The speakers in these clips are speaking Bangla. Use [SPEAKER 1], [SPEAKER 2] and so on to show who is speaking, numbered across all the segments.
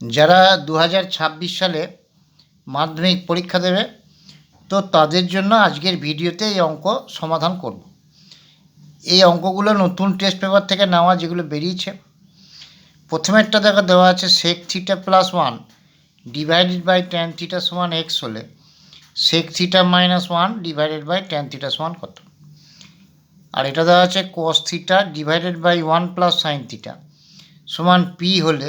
[SPEAKER 1] যারা দু হাজার ছাব্বিশ সালে মাধ্যমিক পরীক্ষা দেবে, তো তাদের জন্য আজকের ভিডিওতে এই অঙ্ক সমাধান করব। এই অঙ্কগুলো নতুন টেস্ট পেপার থেকে নেওয়া যেগুলো বেরিয়েছে, প্রথমেরটা দেখা দেওয়া আছে sec theta plus one divided by tan theta সমান এক্স হলে sec theta minus one divided by tan theta সমান কত? আর এটা দেওয়া আছে cos theta divided by one plus sine theta সমান পি হলে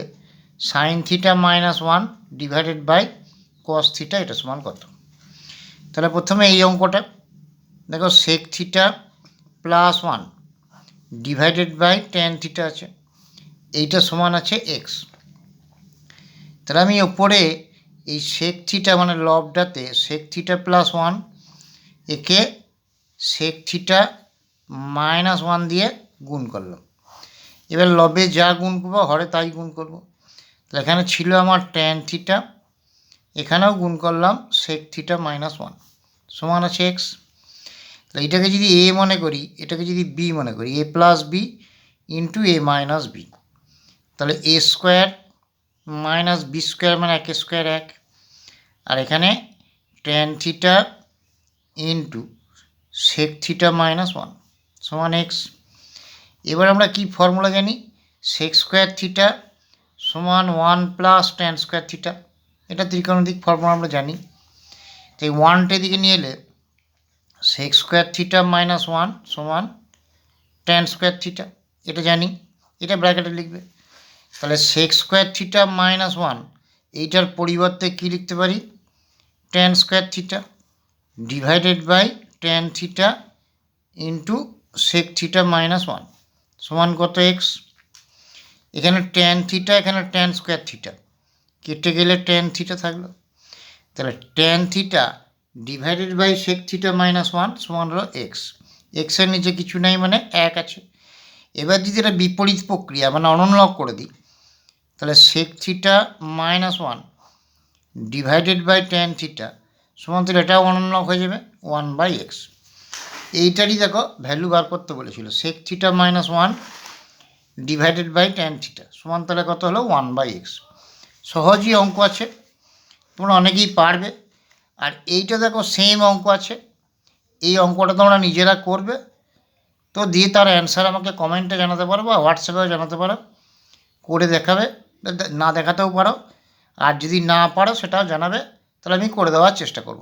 [SPEAKER 1] sine theta minus one divided by cos theta, এটা সমান কত? তাহলে প্রথমে এই অঙ্কটা, দেখো sec theta plus one divided by tan theta আছে, এইটা সমান আছে এক্স তাহলে আমি ওপরে এই সেক থিটা মানে লবটাতে সেক থিটা প্লাস ওয়ান, একে সেক থিটা মাইনাস ওয়ান দিয়ে গুণ করলাম। এবার লবে যা গুণ করব, হরে তাই গুণ করব। তাহলে এখানে ছিল আমার ট্যান থিটা এখানেও গুণ করলাম সেক থিটা মাইনাস ওয়ান সমান আছে এক্স তাহলে এটাকে যদি এ মনে করি, এটাকে যদি বি মনে করি a plus b into a minus b তাহলে a square minus b square মানে এক স্কোয়ার এক। আর এখানে tan theta into sec theta minus one সমান এক্স এবার আমরা কি ফর্মুলা জানি? সেক স্কোয়ার থিটা সমান one plus tan square theta এটা ত্রিকোণমিতিক ফর্মুলা আমরা জানি। তো এই ওয়ানটা দিকে নিয়ে এলে sec square theta minus one সমান ট্যান স্কোয়ার থিটা এটা জানি, এটা ব্র্যাকেটে লিখবে। তাহলে sec square theta minus one এইটার পরিবর্তে কী লিখতে পারি? Tan square theta divided by tan theta into sec theta minus one সমান কত এক্স এখানে ট্যান থিটা এখানে ট্যান স্কোয়ার থিটা কেটে গেলে ট্যান থিটা থাকল। তাহলে tan theta divided by sec theta minus one সমান হলো এক্স এক্সের নিচে কিছু নাই মানে এক আছে। এবার যদি এটা বিপরীত প্রক্রিয়া মানে অনলক করে দিই, তাহলে sec theta minus one divided by tan theta সমান তাহলে এটাও অনলক হয়ে যাবে ওয়ান বাই এক্স এইটারই দেখো ভ্যালু বার করতে বলেছিল। Sec theta minus one divided by tan theta সমান তাহলে কত হলো? ওয়ান বাই এক্স সহজই অঙ্ক আছে। তোমরা অনেকেই পারবে। আর এইটা দেখো সেম অঙ্ক আছে। এই অঙ্কটা তোমরা নিজেরা করবে। তো দিয়ে তার অ্যান্সার আমাকে কমেন্টে জানাতে পারো বা হোয়াটসঅ্যাপেও জানাতে পারো। করে দেখাবে। না দেখাতেও পারো। আর যদি না পারো, সেটাও জানাবে। তাহলে আমি করে দেওয়ার চেষ্টা করব।